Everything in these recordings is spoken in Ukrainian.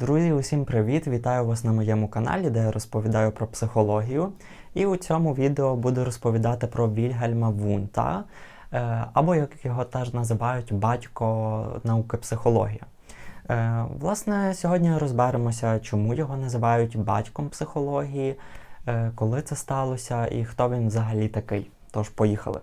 Друзі, усім привіт! Вітаю вас на моєму каналі, де я розповідаю про психологію. І у цьому відео буду розповідати про Вільгельма Вунта, е, або як його теж називають батько науки психологія. Е, Власне, сьогодні розберемося, чому його називають батьком психології, е, коли це сталося і хто він взагалі такий. Тож, поїхали.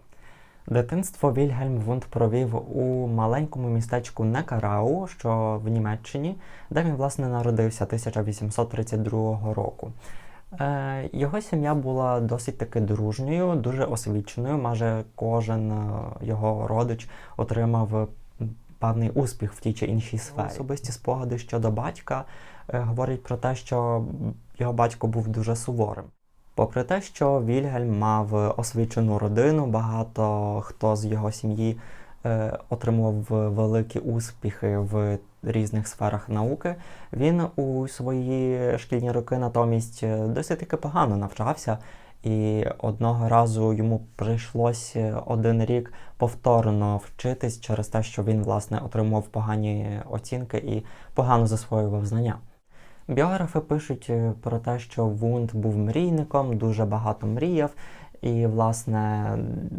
Дитинство Вільгельм Вунд провів у маленькому містечку Некарау, що в Німеччині, де він власне народився 1832 року. Е, Його сім'я була досить таки дружньою, дуже освіченою. Майже кожен е, його родич отримав певний успіх в тій чи іншій сфері. Особисті спогади щодо батька е, говорять про те, що його батько був дуже суворим. Попри те, що Вільгельм мав освічену родину, багато хто з його сім'ї е, отримував великі успіхи в різних сферах науки, він у свої шкільні роки натомість е, досить таки погано навчався. І одного разу йому прийшлося один рік повторно вчитись через те, що він власне отримував погані оцінки і погано засвоював знання. Біографи пишуть е, про те, що Вунд був мрійником, дуже багато мріяв і, власне,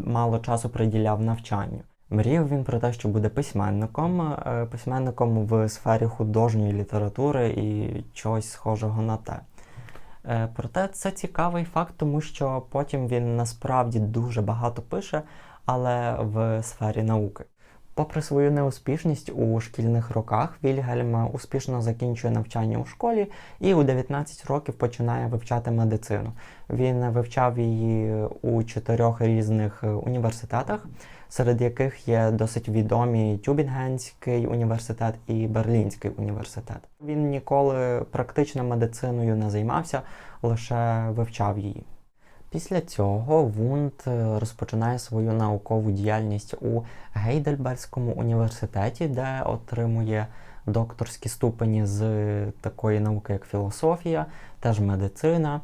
мало часу приділяв навчанню. Мріяв він про те, що буде письменником, е, письменником в сфері художньої літератури і чогось схожого на те. Е, Проте це цікавий факт, тому що потім він насправді дуже багато пише, але в сфері науки. Попри свою неуспішність у шкільних роках, Вільгельм успішно закінчує навчання у школі і у 19 років починає вивчати медицину. Він вивчав її у чотирьох різних університетах, серед яких є досить відомі Тюбінгенський університет і Берлінський університет. Він ніколи практично медициною не займався, лише вивчав її. Після цього Вунд е, розпочинає свою наукову діяльність у Гейдельбергському університеті, де отримує докторські ступені з такої науки, як філософія, теж медицина.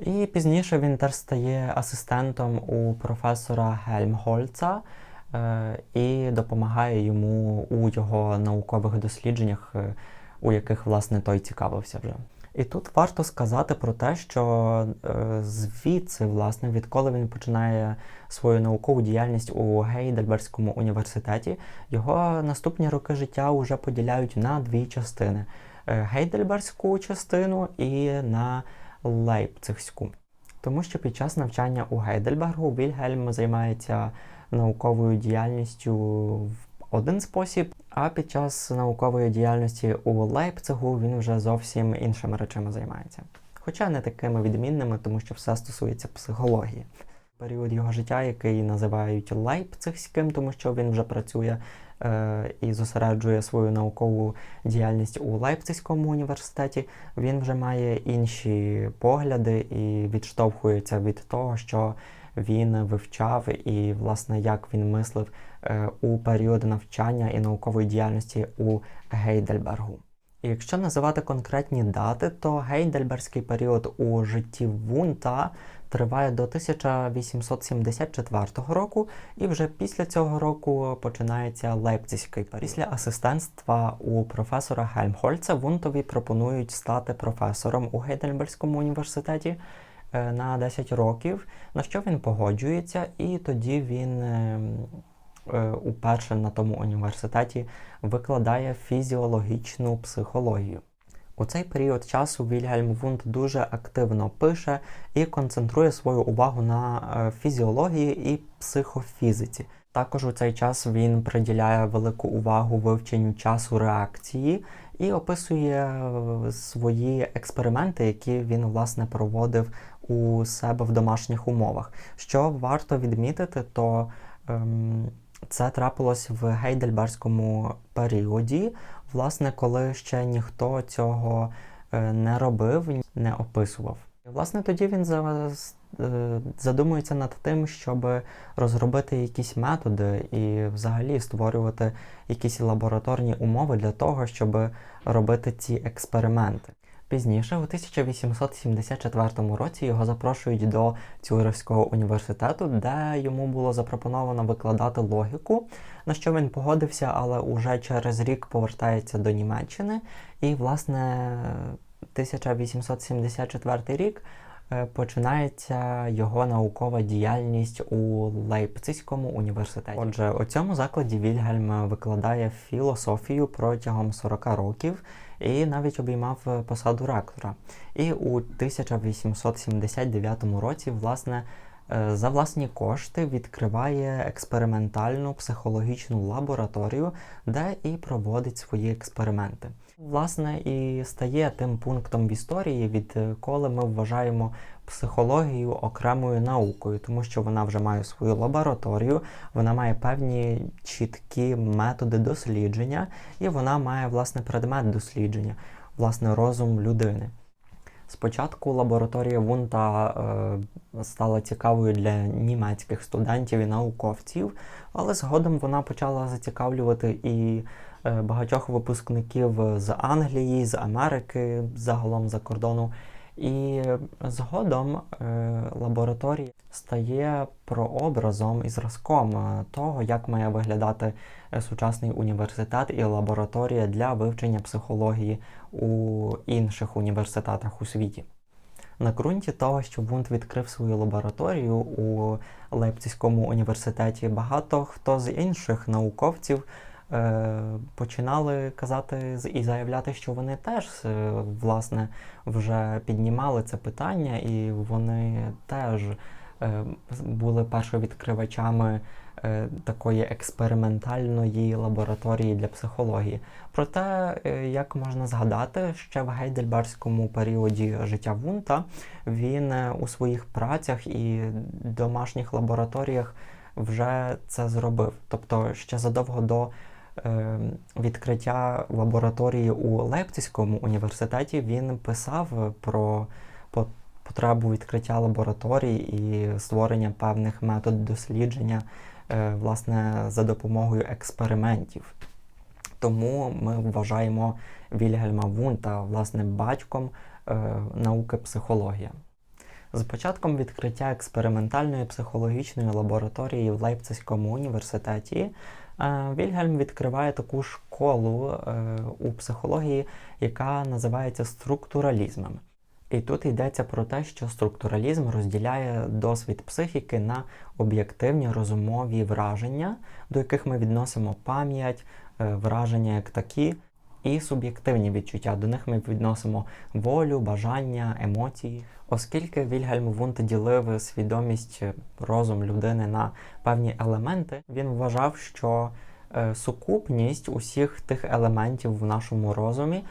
І пізніше він теж стає асистентом у професора Гельмгольца е, і допомагає йому у його наукових дослідженнях, е, у яких власне той цікавився вже. І тут варто сказати про те, що е, звідси, власне, відколи він починає свою наукову діяльність у Гейдельбергському університеті, його наступні роки життя вже поділяють на дві частини: Е, Гейдельбергську частину і на Лейпцигську. Тому що під час навчання у Гейдельбергу Вільгельм займається науковою діяльністю в один спосіб, а під час наукової діяльності у Лейпцигу він вже зовсім іншими речами займається. Хоча не такими відмінними, тому що все стосується психології. Період його життя, який називають Лейпцигським, тому що він вже працює е, і зосереджує свою наукову діяльність у Лейпцизькому університеті, він вже має інші погляди і відштовхується від того, що він вивчав і, власне, як він мислив у період навчання і наукової діяльності у Гейдельбергу. І якщо називати конкретні дати, то гейдельбергський період у житті Вунта триває до 1874 року, і вже після цього року починається Лейпцизький період. Після асистентства у професора Гельмхольца Вунтові пропонують стати професором у Гейдельбергському університеті е, на 10 років, на що він погоджується, і тоді він е, е, уперше на тому університеті викладає фізіологічну психологію. У цей період часу Вільгельм Вунд дуже активно пише і концентрує свою увагу на е, фізіології і психофізиці. Також у цей час він приділяє велику увагу вивченню часу реакції і описує е, свої експерименти, які він власне проводив у себе в домашніх умовах. Що варто відмітити, то ем, це трапилось в гейдельбергському періоді, власне, коли ще ніхто цього е, не робив, не описував. Власне, тоді він е, задумується над тим, щоб розробити якісь методи і взагалі створювати якісь лабораторні умови для того, щоб робити ці експерименти. Пізніше, у 1874 році, його запрошують до Цюрихського університету, де йому було запропоновано викладати логіку, на що він погодився, але уже через рік повертається до Німеччини. І, власне, 1874 рік починається його наукова діяльність у Лейпцизькому університеті. Отже, у цьому закладі Вільгельм викладає філософію протягом 40 років і навіть обіймав посаду ректора. І у 1879 році, власне, е, за власні кошти відкриває експериментальну психологічну лабораторію, де і проводить свої експерименти. Власне, і стає тим пунктом в історії, відколи ми вважаємо психологію окремою наукою, тому що вона вже має свою лабораторію, вона має певні чіткі методи дослідження, і вона має власне предмет дослідження, власне розум людини. Спочатку лабораторія Вунта е, стала цікавою для німецьких студентів і науковців, але згодом вона почала зацікавлювати і багатьох випускників з Англії, з Америки, загалом за кордону. І згодом е, лабораторія стає прообразом і зразком е, того, як має виглядати е, сучасний університет і лабораторія для вивчення психології у інших університетах у світі. На ґрунті того, що Вунд відкрив свою лабораторію у Лейпцизькому університеті, багато хто з інших науковців е, починали казати і заявляти, що вони теж е, власне вже піднімали це питання, і вони теж е, були першовідкривачами е, такої експериментальної лабораторії для психології. Проте, е, як можна згадати, ще в гейдельберзькому періоді життя Вунта він е, у своїх працях і домашніх лабораторіях вже це зробив. Тобто ще задовго до е, відкриття лабораторії у Лейпцизькому університеті він писав про потребу відкриття лабораторій і створення певних методів дослідження е, власне за допомогою експериментів. Тому ми вважаємо Вільгельма Вунта власне батьком е, науки психологія. З початком відкриття експериментальної психологічної лабораторії в Лейпцизькому університеті Вільгельм відкриває таку школу е, у психології, яка називається структуралізмом. І тут йдеться про те, що структуралізм розділяє досвід психіки на об'єктивні розумові враження, до яких ми відносимо пам'ять, е, враження як такі, і суб'єктивні відчуття. До них ми відносимо волю, бажання, емоції. Оскільки Вільгельм Вунт ділив свідомість е, розум людини на певні елементи, він вважав, що е, сукупність усіх тих елементів в нашому розумі е,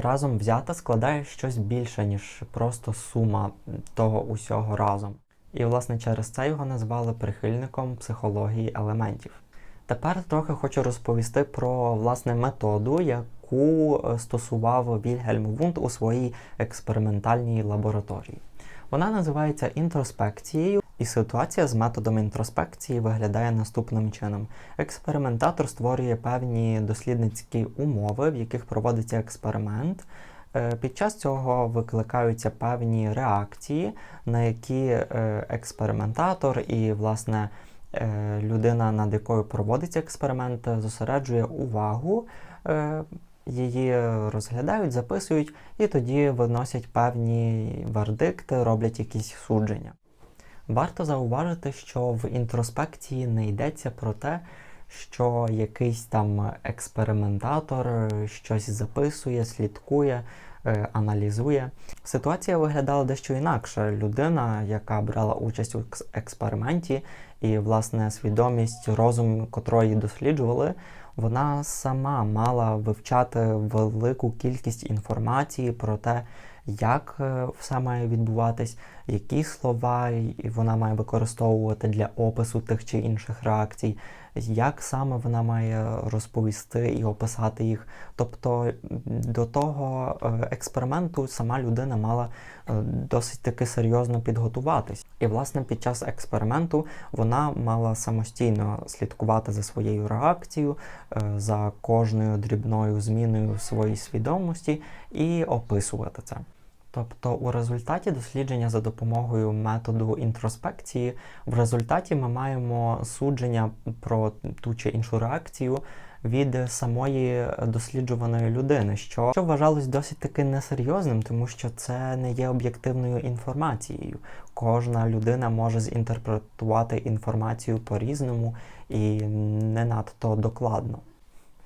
разом взята складає щось більше, ніж просто сума того усього разом. І, власне, через це його назвали прихильником психології елементів. Тепер трохи хочу розповісти про власне методу, яку е, стосував Вільгельм Вунд у своїй експериментальній лабораторії. Вона називається інтроспекцією, і ситуація з методом інтроспекції виглядає наступним чином: експериментатор створює певні дослідницькі умови, в яких проводиться експеримент. Е, Під час цього викликаються певні реакції, на які е, експериментатор і, власне, людина, над якою проводиться експеримент, зосереджує увагу, е, її розглядають, записують і тоді виносять певні вердикти, роблять якісь судження. Варто зауважити, що в інтроспекції не йдеться про те, що якийсь там експериментатор е, щось записує, слідкує, е, аналізує. Ситуація виглядала дещо інакше. Людина, яка брала участь у експерименті, і, власне, свідомість, розум, котрої досліджували, вона сама мала вивчати велику кількість інформації про те, як е, все має відбуватись, які слова вона має використовувати для опису тих чи інших реакцій, як саме вона має розповісти і описати їх. Тобто до того е, експерименту сама людина мала е, досить таки серйозно підготуватись. І, власне, під час експерименту вона мала самостійно слідкувати за своєю реакцією, е, за кожною дрібною зміною своїй свідомості і описувати це. Тобто у результаті дослідження за допомогою методу інтроспекції, в результаті ми маємо судження про ту чи іншу реакцію від самої досліджуваної людини, що, що вважалось досить таки несерйозним, тому що це не є об'єктивною інформацією. Кожна людина може зінтерпретувати інформацію по-різному і не надто докладно.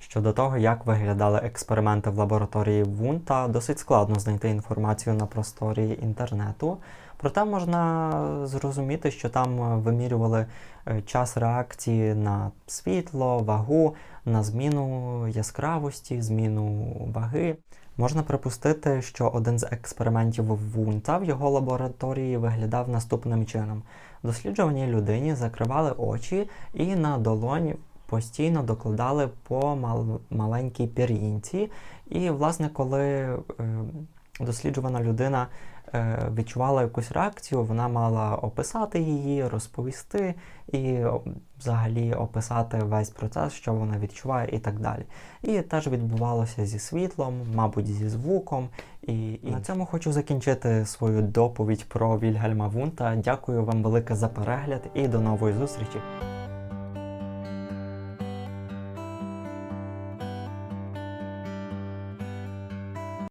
Щодо того, як виглядали експерименти в лабораторії Вунта, досить складно знайти інформацію на просторі інтернету. Проте можна зрозуміти, що там е, вимірювали е, час реакції на світло, вагу, на зміну яскравості, зміну ваги. Можна припустити, що один з експериментів Вунта в його лабораторії виглядав наступним чином: досліджуваній людині закривали очі і на долонь постійно докладали по мал- маленькій пір'їнці. І, власне, коли е, досліджувана людина е, відчувала якусь реакцію, вона мала описати її, розповісти і взагалі описати весь процес, що вона відчуває, і так далі. І теж відбувалося зі світлом, мабуть, зі звуком. І, і на цьому хочу закінчити свою доповідь про Вільгельма Вунта. Дякую вам велике за перегляд і до нової зустрічі.